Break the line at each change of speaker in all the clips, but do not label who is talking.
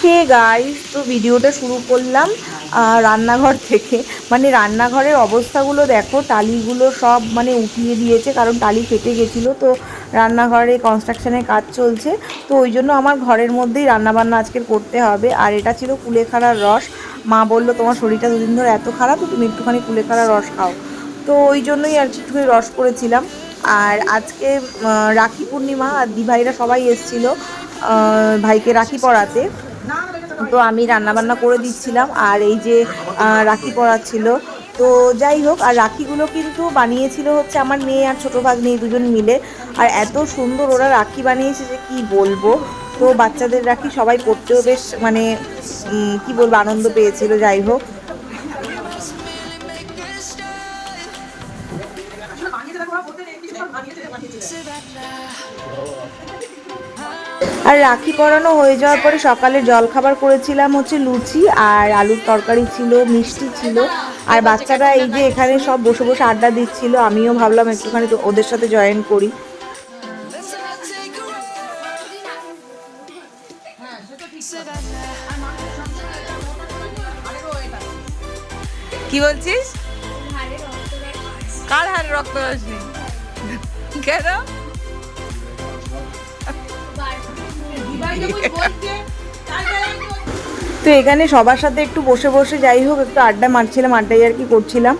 Okay guys তো ভিডিওটা শুরু করলাম রান্নাঘর থেকে। মানে রান্নাঘরের অবস্থাগুলো দেখো, টালিগুলো সব মানে উঠিয়ে দিয়েছে, কারণ টালি ফেটে গেছিল, তো রান্নাঘরে কনস্ট্রাকশনের কাজ চলছে। তো ওই জন্য আমার ঘরের মধ্যেই রান্নাবান্না আজকের করতে হবে। আর এটা ছিল কুলেখাড়ার রস। মা বলল, তোমার শরীরটা দুদিন ধরে এত খারাপ, তো তুমি একটুখানি কুলেখাড়ার রস খাও। তো ওই জন্যই আর একটুখানি রস করেছিলাম। আর আজকে রাখি পূর্ণিমা, আর দিভাইরা সবাই এসেছিল ভাইকে রাখি পরাতে। তো আমি রান্নাবান্না করে দিচ্ছিলাম আর এই যে রাখি পরাচ্ছিল। তো যাই হোক, আর রাখিগুলো কিন্তু বানিয়েছিল হচ্ছে আমার মেয়ে আর ছোটো ভাগ্নে দুজন মিলে। আর এত সুন্দর ওরা রাখি বানিয়েছে যে কি বলব। তো বাচ্চাদের রাখি সবাই পড়তেও বেশ মানে কি বলব, আনন্দ পেয়েছিল, যাই হোক। আর রাখি পরানো হয়ে যাওয়ার পরে সকালে জলখাবার করেছিলাম হচ্ছে লুচি আর আলুর তরকারি ছিল, মিষ্টি ছিল। আর বাচ্চারা এই যে এখানে সব বসে বসে আড্ডা দিচ্ছিল, আমিও ভাবলাম একটুখানি ওদের সাথে জয়েন করি। কি বলছিস? কার হারে রক্ত আসনি কেন? তো এখানে সবার সাথে একটু বসে বসে যাই হোক একটু আড্ডা মারছিলাম আড্ডাই আর কি করছিলাম।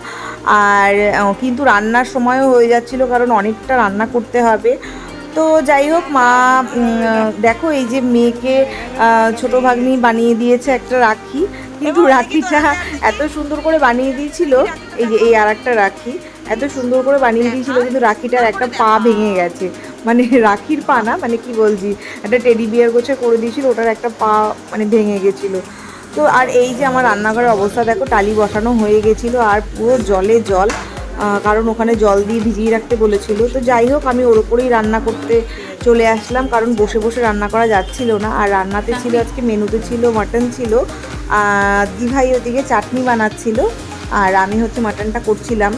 আর কিন্তু রান্নার সময়ও হয়ে যাচ্ছিল কারণ অনেকটা রান্না করতে হবে। তো যাই হোক মা দেখো এই যে মেয়েকে ছোট ভাগ্নি বানিয়ে দিয়েছে একটা রাখি। কিন্তু রাখিটা এত সুন্দর করে বানিয়ে দিয়েছিল এই যে এই আর একটা রাখি এত সুন্দর করে বানিয়ে দিয়েছিল কিন্তু রাখিটার একটা পা ভেঙে গেছে। মানে রাখির পা না মানে কি বলছি, একটা টেডি বিয়ার গোছে করে দিয়েছিল, ওটার একটা পা মানে ভেঙে গেছিল। তো আর এই যে আমার রান্নাঘরের অবস্থা, দেখো, টালি বসানো হয়ে গেছিল আর পুরো জলে জল কারণ ওখানে জল দিয়ে ভিজিয়ে রাখতে বলেছিল। তো যাই হোক, আমি ওর ওপরেই রান্না করতে চলে আসলাম, কারণ বসে বসে রান্না করা যাচ্ছিল না। আর রান্নাতে ছিল আজকে মেনুতে ছিল মাটন ছিল দিভাই ওদিকে চাটনি বানাচ্ছিল, আর আমি হচ্ছে মাটনটা করছিলাম।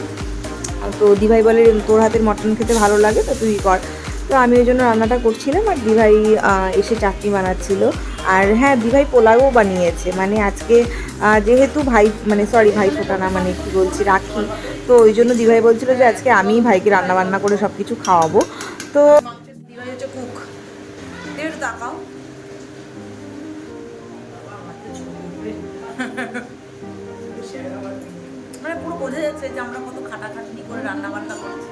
তো দিভাই বলে, তোর হাতের মটন খেতে ভালো লাগে, তো তুই কর। তো আমি ওই জন্য রান্নাটা করছিলাম আর দিভাই এসে চাটনি বানাচ্ছিল। আর হ্যাঁ দিভাই পোলাও বানিয়েছে। মানে আজকে যেহেতু ভাই মানে সরি ভাই ফোটানা মানে কি বলছি, রাখি। তো ওই জন্য দিভাই বলছিল যে আজকে আমিই ভাইকে রান্না বান্না করে সব কিছু খাওয়াবো। তো মানে পুরো বোঝা যাচ্ছে যে আমরা কত খাটাখাটনি করে রান্না বান্না করছি।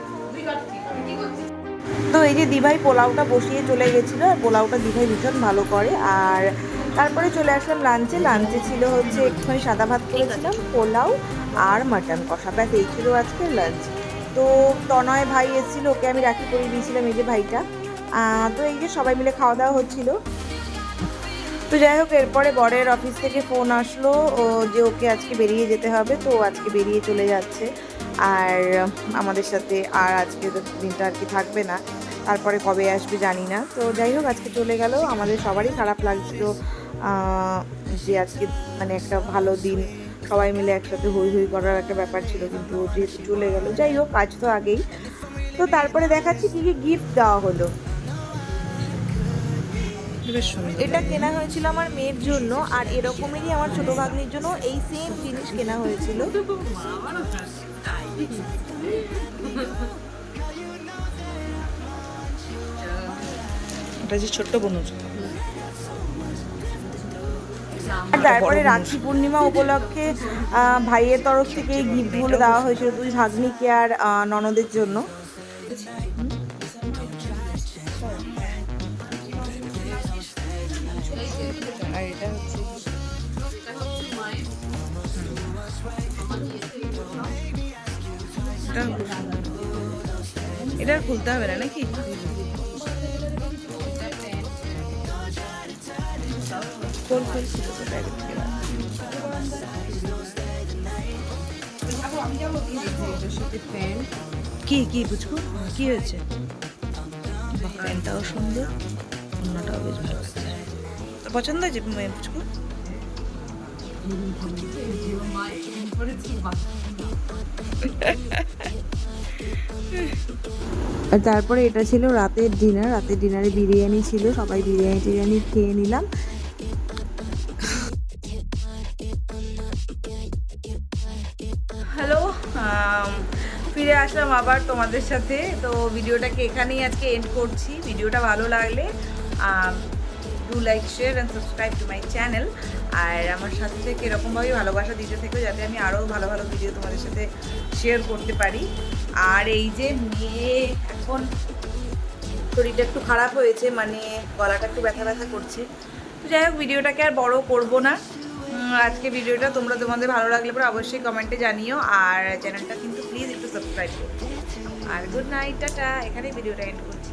তো এই যে দিভাই পোলাওটা বসিয়ে চলে গেছিল আর পোলাওটা দিভাই ভীষণ ভালো করে। আর তারপরে চলে আসলাম লাঞ্চে। লাঞ্চে ছিল হচ্ছে একটুখানি সাদা ভাত করেছিলাম, পোলাও আর মাটন কষা। ব্যাস, এই ছিল আজকের লাঞ্চ। তো তনয় ভাই এসেছিল, ওকে আমি রাখি করে দিয়েছিলাম এই যে ভাইটা। তো এই যে সবাই মিলে খাওয়া দাওয়া হচ্ছিল। তো যাই হোক, এরপরে বরের অফিস থেকে ফোন আসলো যে ওকে আজকে বেরিয়ে যেতে হবে, তো আজকে বেরিয়ে চলে যাচ্ছে। আর আমাদের সাথে আর আজকে দিনটা আর কি থাকবে না। তারপরে কবে আসবে জানি না। তো যাই হোক, আজকে চলে গেল। আমাদের সবারই খারাপ লাগছিল যে আজকে মানে একটা ভালো দিন। সবাই মিলে একসাথে হই হই করার একটা ব্যাপার ছিল, কিন্তু যেহেতু চলে গেল, যাই হোক কাজ তো আগেই। তো তারপরে দেখাচ্ছি কী কী গিফট দেওয়া হলো।
বেশ সুন্দর।
এটা কেনা হয়েছিল আমার মেয়ের জন্য আর এরকমেরই আমার ছোট ভাগ্নির জন্য এই সেম জিনিস কেনা হয়েছিল।
এটা যে ছোট্ট
আর তারপরে রাখি পূর্ণিমা উপলক্ষে ভাইয়ের তরফ থেকে গিফটগুলো দেওয়া হয়েছিল দুই ভাগ্নিকে আর ননদের জন্য।
এটা এটা খুলতে হবে না নাকি। কি কি বুঝব কি হয়েছে? প্যান্টটাও সুন্দর অন্যটাও বেশ ভালো পছন্দ হয়েছে মেয়ে বুঝব
আর তারপরে এটা ছিল রাতের ডিনার রাতের ডিনারে বিরিয়ানি ছিল, সবাই বিরিয়ানি টিরিয়ানি খেয়ে নিলাম। হ্যালো um, ফিরে আসলাম আবার তোমাদের সাথে। তো ভিডিওটাকে এখানেই আজকে এন্ড করছি। ভিডিওটা ভালো লাগলে um, do like share and subscribe to my channel আর আমার সাথে থেকে এরকমভাবে ভালোবাসা দিতে থেকো যাতে আমি আরও ভালো ভালো ভিডিও তোমাদের সাথে শেয়ার করতে পারি। আর এই যে মেয়ে এখন শরীরটা একটু খারাপ হয়েছে মানে গলাটা একটু ব্যথা ব্যথা করছে। যাই হোক, ভিডিওটাকে আর বড় করব না। আজকে ভিডিওটা তোমরা তোমাদের ভালো লাগলে পরে অবশ্যই কমেন্টে জানিও। আর চ্যানেলটা কিন্তু প্লিজ একটু সাবস্ক্রাইব করো। আর গুড নাইট টাটা। এখানেই ভিডিওটা এন্ড করছি।